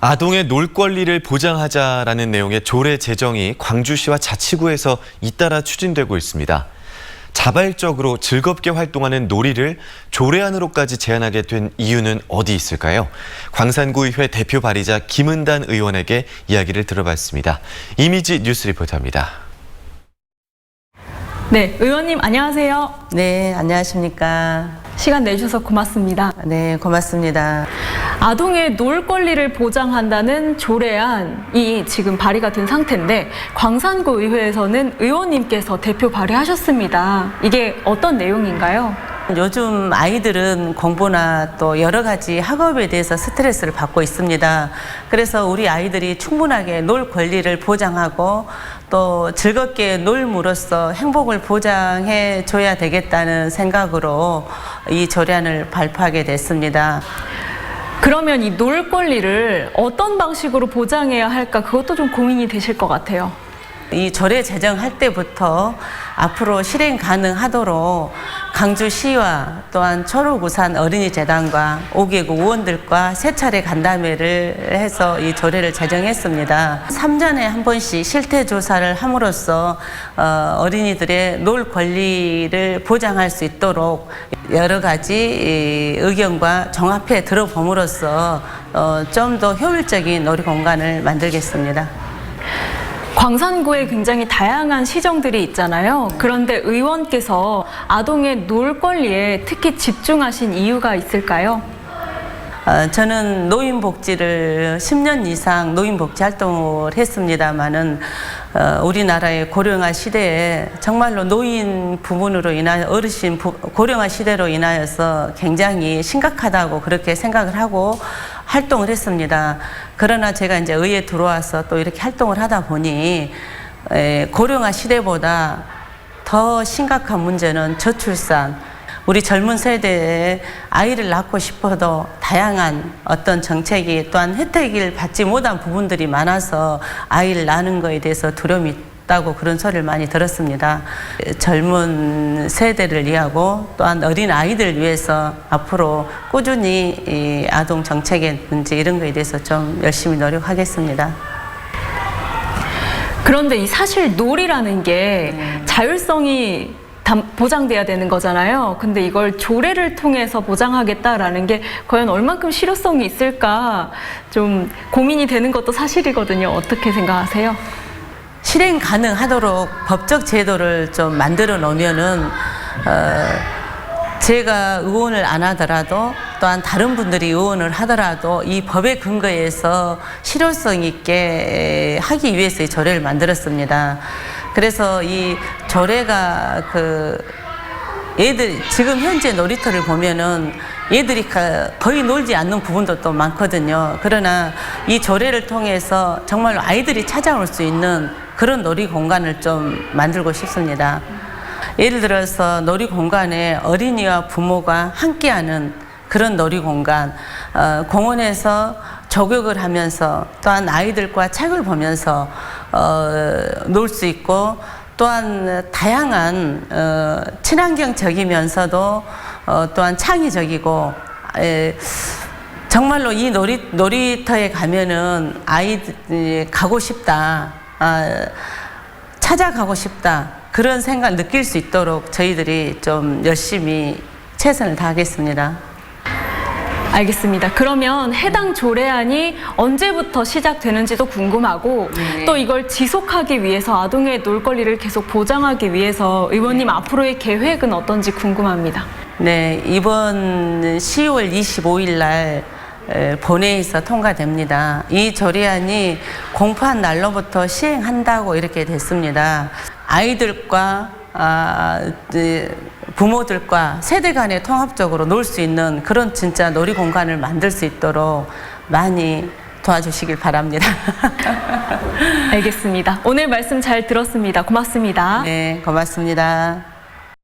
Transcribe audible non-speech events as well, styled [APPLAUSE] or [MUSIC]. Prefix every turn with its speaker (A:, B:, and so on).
A: 아동의 놀 권리를 보장하자라는 내용의 조례 제정이 광주시와 자치구에서 잇따라 추진되고 있습니다. 자발적으로 즐겁게 활동하는 놀이를 조례 안으로까지 제한하게 된 이유는 어디 있을까요? 광산구의회 대표 발의자 김은단 의원에게 이야기를 들어봤습니다. 이미지 뉴스 리포터입니다.
B: 네, 의원님 안녕하세요.
C: 네, 안녕하십니까.
B: 시간 내주셔서 고맙습니다.
C: 네, 고맙습니다.
B: 아동의 놀 권리를 보장한다는 조례안이 지금 발의가 된 상태인데 광산구 의회에서는 의원님께서 대표 발의하셨습니다. 이게 어떤 내용인가요?
C: 요즘 아이들은 공부나 또 여러 가지 학업에 대해서 스트레스를 받고 있습니다. 그래서 우리 아이들이 충분하게 놀 권리를 보장하고 또 즐겁게 놀므로써 행복을 보장해 줘야 되겠다는 생각으로 이 조례안을 발표하게 됐습니다.
B: 그러면 이 놀 권리를 어떤 방식으로 보장해야 할까 그것도 좀 고민이 되실 것 같아요.
C: 이 조례 제정할 때부터 앞으로 실행 가능하도록 강주시와 또한 초록우산 어린이재단과 5개국 의원들과 세 차례 간담회를 해서 이 조례를 제정했습니다. 3년에 한 번씩 실태 조사를 함으로써 어, 어린이들의 놀 권리를 보장할 수 있도록 여러 가지 이 의견과 종합해 들어봄으로써 어, 좀더 효율적인 놀이 공간을 만들겠습니다.
B: 광산구에 굉장히 다양한 시정들이 있잖아요. 그런데 의원께서 아동의 놀 권리에 특히 집중하신 이유가 있을까요?
C: 어, 저는 노인복지를 10년 이상 노인복지 활동을 했습니다마는 어, 우리나라의 고령화 시대에 정말로 노인 부분으로 인하여 어르신 부, 고령화 시대로 인하여서 굉장히 심각하다고 그렇게 생각을 하고 활동을 했습니다. 그러나 제가 이제 의회 들어와서 또 이렇게 활동을 하다 보니 에, 고령화 시대보다 더 심각한 문제는 저출산, 우리 젊은 세대에 아이를 낳고 싶어도 다양한 어떤 정책이 또한 혜택을 받지 못한 부분들이 많아서 아이를 낳는 것에 대해서 두려움이 있다고 그런 소리를 많이 들었습니다. 젊은 세대를 위하고 또한 어린 아이들을 위해서 앞으로 꾸준히 이 아동 정책의 문제 이런 거에 대해서 좀 열심히 노력하겠습니다.
B: 그런데 이 사실 놀이라는 게 자율성이 담- 보장돼야 되는 거잖아요. 근데 이걸 조례를 통해서 보장하겠다라는 게 과연 얼만큼 실효성이 있을까 좀 고민이 되는 것도 사실이거든요. 어떻게 생각하세요?
C: 실행 가능하도록 법적 제도를 좀 만들어 놓으면은 어, 제가 의원을 안 하더라도 또한 다른 분들이 의원을 하더라도 이 법의 근거에서 실효성 있게 하기 위해서 이 조례를 만들었습니다. 그래서 이 조례가 그 얘들 지금 현재 놀이터를 보면은 얘들이 가- 거의 놀지 않는 부분도 또 많거든요. 그러나 이 조례를 통해서 정말로 아이들이 찾아올 수 있는 그런 놀이 공간을 좀 만들고 싶습니다. 예를 들어서 놀이 공간에 어린이와 부모가 함께하는 그런 놀이 공간, 어, 공원에서 조격을 하면서 또한 아이들과 책을 보면서 어, 놀 수 있고 또한 다양한 어, 친환경적이면서도 어, 또한 창의적이고 에, 정말로 이 놀이, 놀이터에 가면은 아이들이 가고 싶다, 아, 찾아가고 싶다 그런 생각 느낄 수 있도록 저희들이 좀 열심히 최선을 다하겠습니다.
B: 알겠습니다. 그러면 해당 조례안이 언제부터 시작되는지도 궁금하고
C: 네.
B: 또 이걸 지속하기 위해서 아동의 놀 권리를 계속 보장하기 위해서 의원님 앞으로의 계획은 어떤지 궁금합니다.
C: 네, 이번 10월 25일 날 에, 본회의에서 통과됩니다. 이 조례안이 공포한 날로부터 시행한다고 이렇게 됐습니다. 아이들과 아, 네, 부모들과 세대 간에 통합적으로 놀 수 있는 그런 진짜 놀이 공간을 만들 수 있도록 많이 도와주시길 바랍니다. [LAUGHS]
B: 알겠습니다. 오늘 말씀 잘 들었습니다. 고맙습니다.
C: 네, 고맙습니다.